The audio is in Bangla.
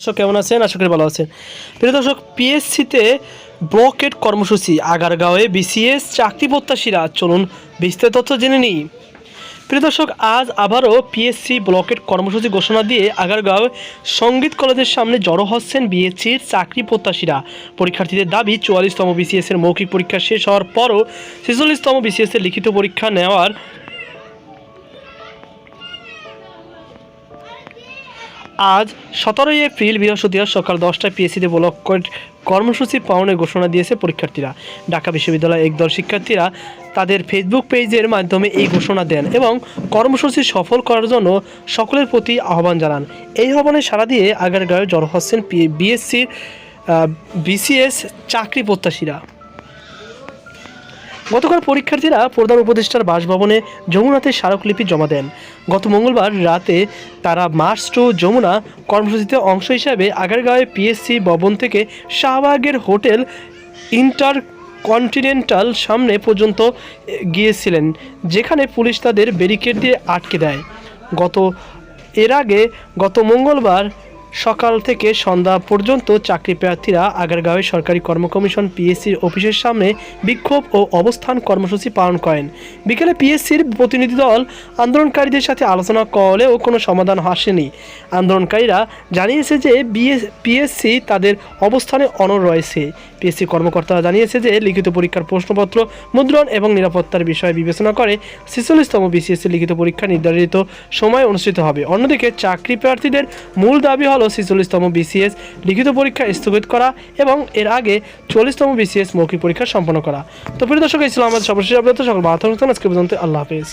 দর্শক, কেমন আছেন? আশা করি ভালো আছেন। প্রিয় দর্শক পিএসসিতে ব্লকেট কর্মসূচি, আগারগাঁওয়ে বিসিএস চাকরি প্রত্যাশীরা। চলুন বিস্তারিত তথ্য জেনে নিই। প্রিয় দর্শক, আজ আবারও পিএসসি ব্লকেট কর্মসূচি ঘোষণা দিয়ে আগারগাঁও সংগীত কলেজের সামনে জড়ো হচ্ছেন বিএসসির চাকরি প্রত্যাশীরা। পরীক্ষার্থীদের দাবি, চুয়াল্লিশতম বিসিএস এর মৌখিক পরীক্ষা শেষ হওয়ার পরও ছেচল্লিশতম বিসিএস এর লিখিত পরীক্ষা নেওয়ার আজ সতেরোই এপ্রিল বৃহস্পতিবার সকাল দশটায় পিএসসিতে ব্লক কর- কর্মসূচি পালনের ঘোষণা দিয়েছে পরীক্ষার্থীরা। ঢাকা বিশ্ববিদ্যালয়ের একদল শিক্ষার্থীরা তাদের ফেসবুক পেজের মাধ্যমে এই ঘোষণা দেন এবং কর্মসূচি সফল করার জন্য সকলের প্রতি আহ্বান জানান। এই আহ্বানে সাড়া দিয়ে আগারগাঁয়ে জড়ো হচ্ছেন বিএসসির বিসিএস চাকরি প্রত্যাশীরা। গতকাল পরীক্ষার্থীরা প্রধান উপদেষ্টার বাসভবনে যমুনাতে স্মারকলিপি জমা দেন। গত মঙ্গলবার রাতে তারা মার্চ টু যমুনা কর্মসূচিতে অংশ হিসাবে আগারগাঁওয়ে পিএসসি ভবন থেকে শাহবাগের হোটেল ইন্টার কন্টিনেন্টাল সামনে পর্যন্ত গিয়েছিলেন, যেখানে পুলিশ তাদের ব্যারিকেড দিয়ে আটকে দেয়। গত, এর আগে গত মঙ্গলবার সকাল থেকে সন্ধ্যা পর্যন্ত চাকরি প্রার্থীরা আগারগাঁওয়ে সরকারি কর্মকমিশন পিএসসির অফিসের সামনে বিক্ষোভ ও অবস্থান কর্মসূচি পালন করেন। বিকেলে পিএসসির প্রতিনিধি দল আন্দোলনকারীদের সাথে আলোচনা করলেও কোনো সমাধান আসেনি। আন্দোলনকারীরা জানিয়েছে যে বিএস পিএসসি তাদের অবস্থানে অনড় রয়েছে। পিএসসি কর্মকর্তারা জানিয়েছে যে লিখিত পরীক্ষার প্রশ্নপত্র, মুদ্রণ এবং নিরাপত্তার বিষয়ে বিবেচনা করে ছেচল্লিশতম বিসিএসসি লিখিত পরীক্ষা নির্ধারিত সময় অনুষ্ঠিত হবে। অন্যদিকে চাকরি প্রার্থীদের মূল দাবি হলো ছেচল্লিশতম বিসিএস লিখিত পরীক্ষা স্থগিত করা এবং এর আগে চল্লিশতম বিসিএস মৌখিক পরীক্ষা সম্পন্ন করা। তো প্রিয় দর্শক ছিল আমাদের সর্বশেষ আপনাদের সকল আজকে পর্যন্ত আল্লাহ হাফেজ।